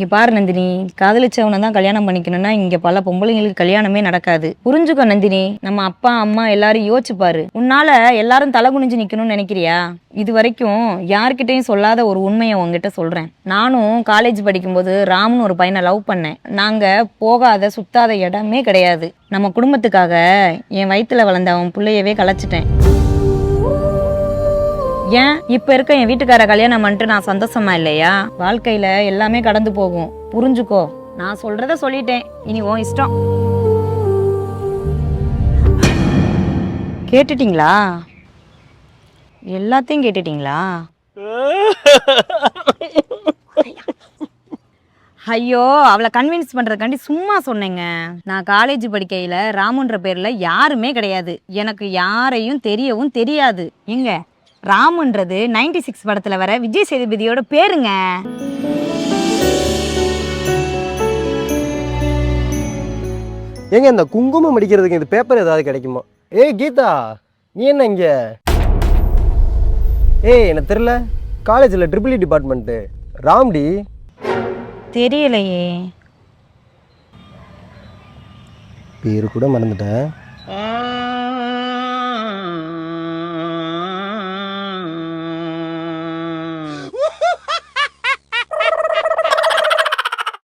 இங்கே பாரு நந்தினி காதலிச்சவனை தான் கல்யாணம் பண்ணிக்கணும்னா இங்கே பல பொம்பளைங்களுக்கு கல்யாணமே நடக்காது. புரிஞ்சுக்கோ நந்தினி நம்ம அப்பா அம்மா எல்லாரும் யோசிச்சுப்பாரு உன்னால எல்லாரும் தலை குனிஞ்சு நிக்கணும்னு நினைக்கிறியா? இது வரைக்கும் யார்கிட்டையும் சொல்லாத ஒரு உண்மையை உங்ககிட்ட சொல்றேன். நானும் காலேஜ் படிக்கும்போது ராம்னு ஒரு பையனை லவ் பண்ணேன். நாங்க போகாத சுத்தாத இடமே கிடையாது. நம்ம குடும்பத்துக்காக என் வயிற்றுல வளர்ந்த அவன் பிள்ளையவே கலைச்சிட்டேன். ஏன் இப்ப இருக்க என் வீட்டுக்கார கல்யாணம் பண்ணிட்டு நான் சந்தோஷமா இல்லையா? வாழ்க்கையில எல்லாமே கடந்து போகும். புரிஞ்சுக்கோ. நான் சொல்றத சொல்லிட்டேன். இனி உன் இஷ்டம். கேட்டுட்டீங்களா? எல்லாத்தையும் கேட்டுட்டீங்களா? ஐயோ அவளை கன்வின்ஸ் பண்ணுறதுக்காண்டி சும்மா சொன்னேங்க. நான் காலேஜ் படிக்கையில் ராமுன்ற பேரில் யாருமே கிடையாது. எனக்கு யாரையும் தெரியவும் தெரியாது. எங்கே? ராமுன்றது 96 சிக்ஸ் படத்துல வர விஜய் சேதுபதியோட பேருங்க. ஏங்க இந்த குங்குமம் அடிக்கிறதுக்கு இந்த பேப்பர் ஏதாவது கிடைக்குமா? ஏய் கீதா நீ என்ன இங்க? ஏய் எனக்கு தெரில காலேஜில் ட்ரிபிள் இ டிபார்ட்மெண்ட்டு ராம்டி. தெரியலையே. பேர் கூட மறந்துட்டேன்.